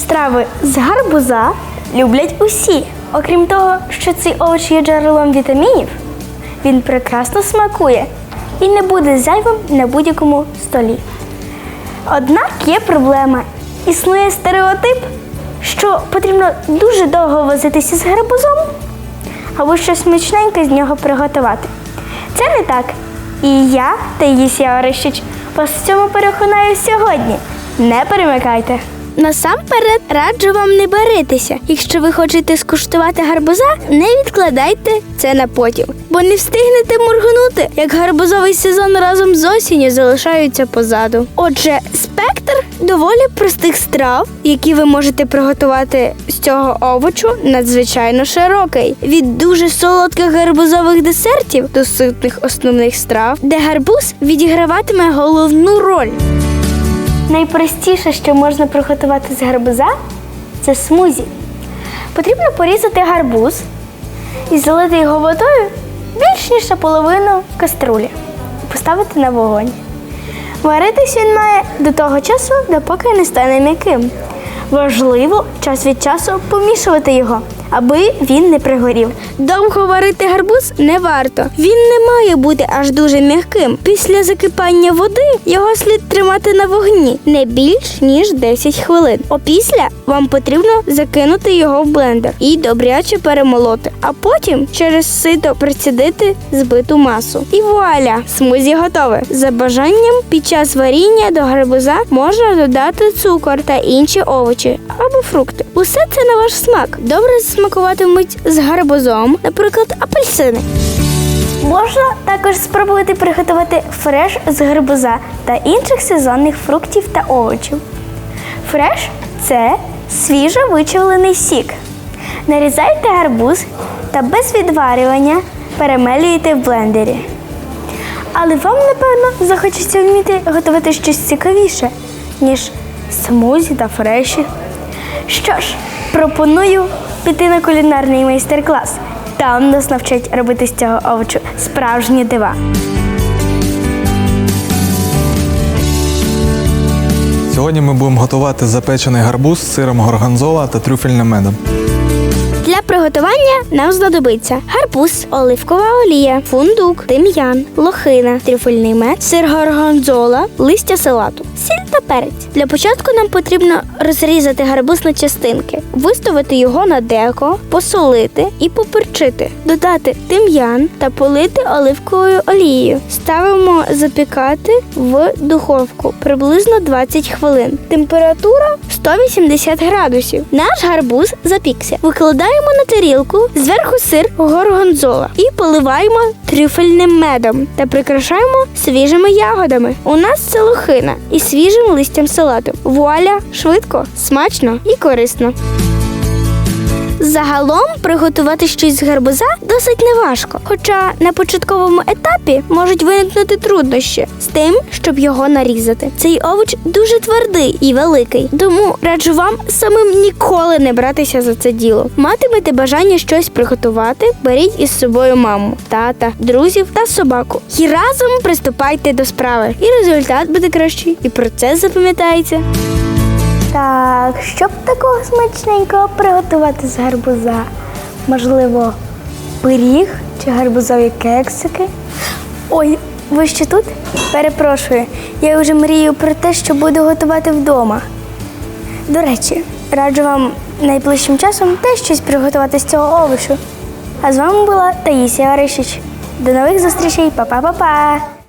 Страви з гарбуза люблять усі. Окрім того, що цей овоч є джерелом вітамінів, він прекрасно смакує і не буде зайвим на будь-якому столі. Однак є проблема. Існує стереотип, що потрібно дуже довго возитися з гарбузом, або щось смачненьке з нього приготувати. Це не так. І я, Таїсія Орищич, вас в цьому переконаю сьогодні. Не перемикайте. Насамперед раджу вам не баритися. Якщо ви хочете скуштувати гарбуза, не відкладайте це на потім, бо не встигнете моргнути, як гарбузовий сезон разом з осінню залишаються позаду. Отже, спектр доволі простих страв, які ви можете приготувати з цього овочу, надзвичайно широкий. Від дуже солодких гарбузових десертів до ситних основних страв, де гарбуз відіграватиме головну роль. Найпростіше, що можна приготувати з гарбуза, це смузі. Потрібно порізати гарбуз і залити його водою більш ніж наполовину каструлі і поставити на вогонь. Варитись він має до того часу, допоки не стане м'яким. Важливо час від часу помішувати його, аби він не пригорів. Довго варити гарбуз не варто. Він не має бути аж дуже м'яким. Після закипання води його слід тримати на вогні не більш ніж 10 хвилин. Опісля вам потрібно закинути його в блендер і добряче перемолоти, а потім через сито прицідити збиту масу. І вуаля, смузі готове. За бажанням під час варіння до гарбуза можна додати цукор та інші овочі або фрукти. Усе це на ваш смак. Добре смакуватимуть з гарбузом, наприклад, апельсини. Можна також спробувати приготувати фреш з гарбуза та інших сезонних фруктів та овочів. Фреш це свіжо вичавлений сік. Нарізайте гарбуз та без відварювання перемелюєте в блендері. Але вам, напевно, захочеться вміти готувати щось цікавіше, ніж смузі та фреші. Що ж, пропоную піти на кулінарний майстер-клас. Там нас навчать робити з цього овочу справжні дива. Сьогодні ми будемо готувати запечений гарбуз з сиром горгонзола та трюфельним медом. Приготування нам знадобиться гарбуз, оливкова олія, фундук, тим'ян, лохина, трюфельний мед, сир горгонзола, листя салату, сіль та перець. Для початку нам потрібно розрізати гарбуз на частинки, виставити його на деко, посолити і поперчити, додати тим'ян та полити оливковою олією. Ставимо запікати в духовку приблизно 20 хвилин. Температура 180 градусів. Наш гарбуз запікся. Викладаємо на тарілку зверху сир горгонзола і поливаємо трюфельним медом та прикрашаємо свіжими ягодами. У нас це лохина і свіжим листям салату. Вуаля, швидко, смачно і корисно. Загалом приготувати щось з гарбуза досить неважко, хоча на початковому етапі можуть виникнути труднощі з тим, щоб його нарізати. Цей овоч дуже твердий і великий, тому раджу вам самим ніколи не братися за це діло. Матимете бажання щось приготувати, беріть із собою маму, тата, друзів та собаку. І разом приступайте до справи. І результат буде кращий, і процес запам'ятається. Так, щоб такого смачненького приготувати з гарбуза? Можливо, пиріг чи гарбузові кексики? Ой, ви ще тут? Перепрошую, я вже мрію про те, що буду готувати вдома. До речі, раджу вам найближчим часом теж щось приготувати з цього овочу. А з вами була Таїсія Орищич. До нових зустрічей, Па-па-па-па!